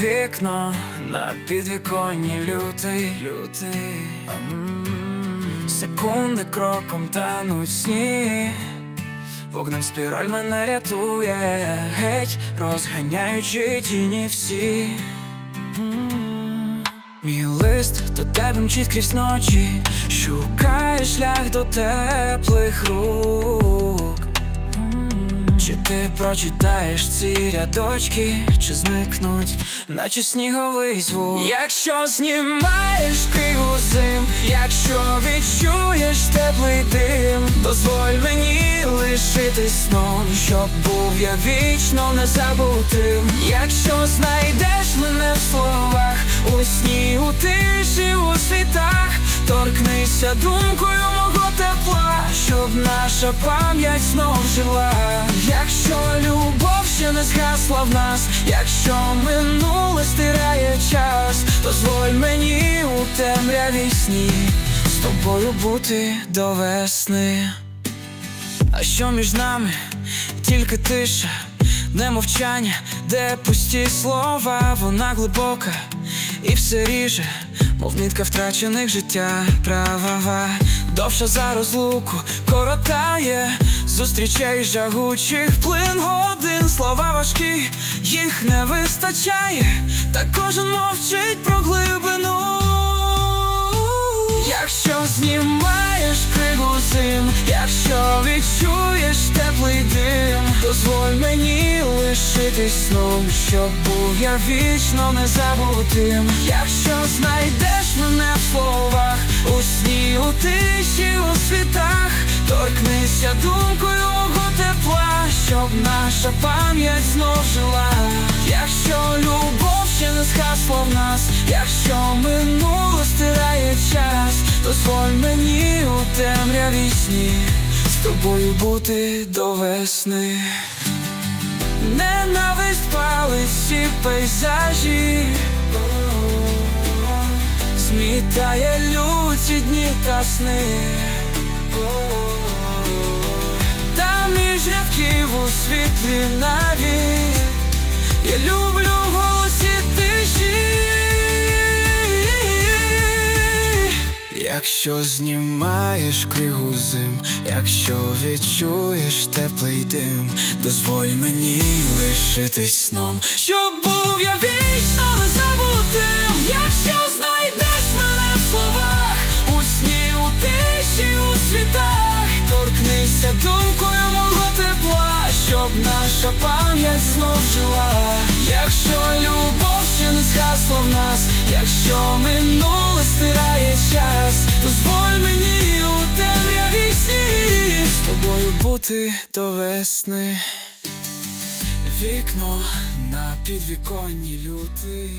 Вікно на підвіконні лютий, лютий. Секунди кроком тануть сні. Вогнем спіраль мене рятує. Геть, розганяючи тіні всі. Мій лист до тебе мчить крізь ночі. Шукає шлях до теплих рук ти прочитаєш ці рядочки, чи зникнуть, наче сніговий звук Якщо знімаєш криву зим, якщо відчуєш теплий дим, дозволь мені лишитись сном, щоб був я вічно незабутим Якщо знайдеш мене в словах, у сні, у тиші, у світах, торкнися думкою мого тепла, щоб наша пам'ять знов жила. Згасла в нас, якщо минуле стирає час, дозволь мені у темряві сні з тобою бути до весни. А що між нами? Тільки тиша, не мовчання, де пусті слова, вона глибока і все ріже, мов нитка втрачених життя, правова, довша за розлуку, коротає, зустрічей жагучих плин годин, слова важкі, їх не вистачає, та кожен мовчить про глибину. Якщо знімаєш кригу зим, якщо відчуєш теплий дим, дозволь мені лишитись сном, щоб був я вічно незабутим. Якщо знайдеш мене в словах, у сні, у тиші, у світах, торкнися думкою мого тепла, щоб наша пам'ять знов жила. Якщо любов ще не згасла в нас, якщо минуле стирає час, дозволь мені у темряві сні з тобою бути до весни. Ненависть палить всі пейзажі, змітає люті дні та сни. Світлі навіть. Я люблю голосі тиші. Якщо знімаєш кригу зим, якщо відчуєш теплий дим, дозволь мені лишитись сном, щоб був я вічно незабутим, якщо знайдеш мене в словах, у сні, у тиші, у світах, торкнися думкою наша пам'ять знов жила, якщо любов ще не згасла в нас, якщо минуле стирає час, дозволь мені у темряві сні з тобою бути до весни. Вікно на підвіконні лютий